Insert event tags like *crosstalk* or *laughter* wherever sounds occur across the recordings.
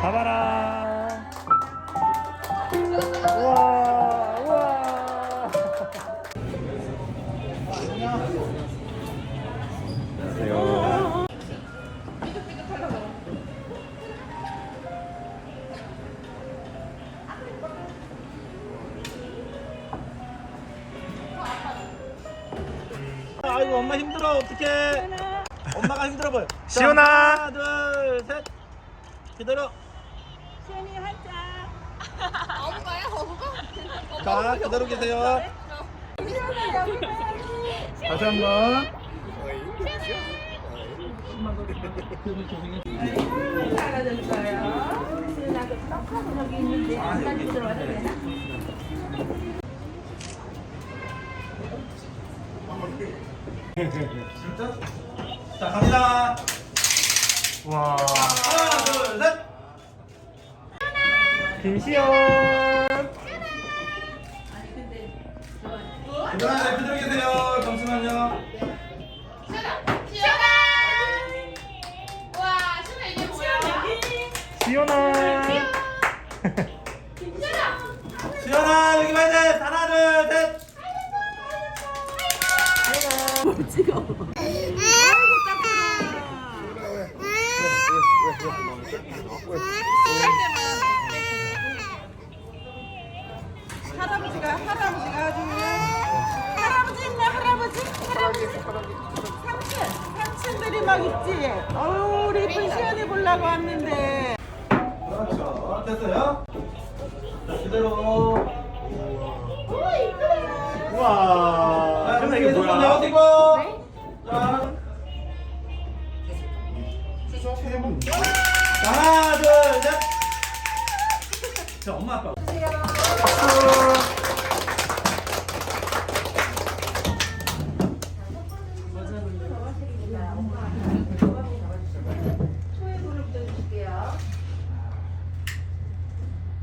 잡아라. 우와, 우와. 안녕하세요. 아이고 엄마 힘들어 어떡해 엄마가 힘들어 보여 시원아. 하나 둘셋 기다려 시원이 한자. 어부가요? 어부가? 자 그대로 계세요 다시 한번 알아줬어요. 시원하고 떡하고 저기 있는데 안 가지고 들어와도 되나? 진짜? 자 갑니다 와. 김시연. 그다음에 그대로 계세요 잠시만요 시연아! 와, 시연아 이게 뭐야? 시연아. 시연아! 지연아 여기 봐야 돼 하나 둘 셋 할아버지가 할아버지가 아주 할아버지 있네 할아버지. 할아버지. 삼촌 삼촌들이 막 있지. 어우 우리 이쁜 시연이 보려고 왔는데. 그렇죠. 됐어요? 자 그대로. 우와. 자 이게 이게 뭐야? 뭐야? 어디고 자. 자, 하나 둘 셋. 자 엄마 아빠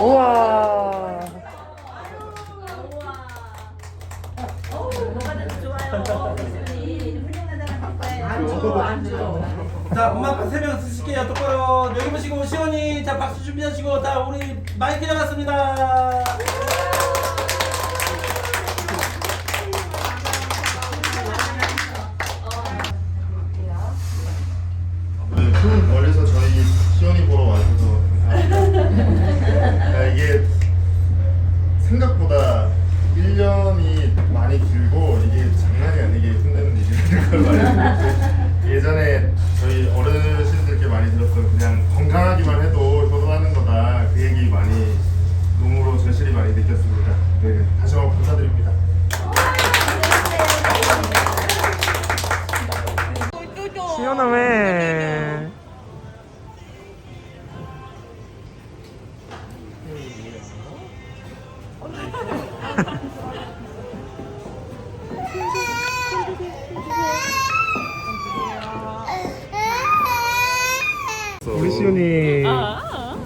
우와. 자 엄마 아빠 세명 쓰실게요 똑바로 여기 보시고 시원이 자 박수 준비하시고 자 우리 마이크 잡았습니다 예전에 저희 어르신들께 많이 들었던 그냥 건강하기만 해도 효도하는 거다. 그 얘기 많이 몸으로 절실히 많이 느꼈습니다. 네,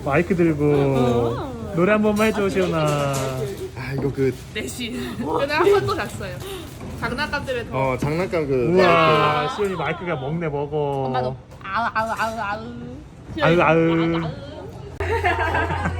마이크 들고 노래 한 번만 해줘 시연아. 아 이거 그 근데 한 번 또 잤어요. 장난감 때문에 더. 어, 장난감 그 우와 시연이 마이크가 먹네 먹어. 엄마도 아우 아우 아우 아우. 아유 아유. *laughs*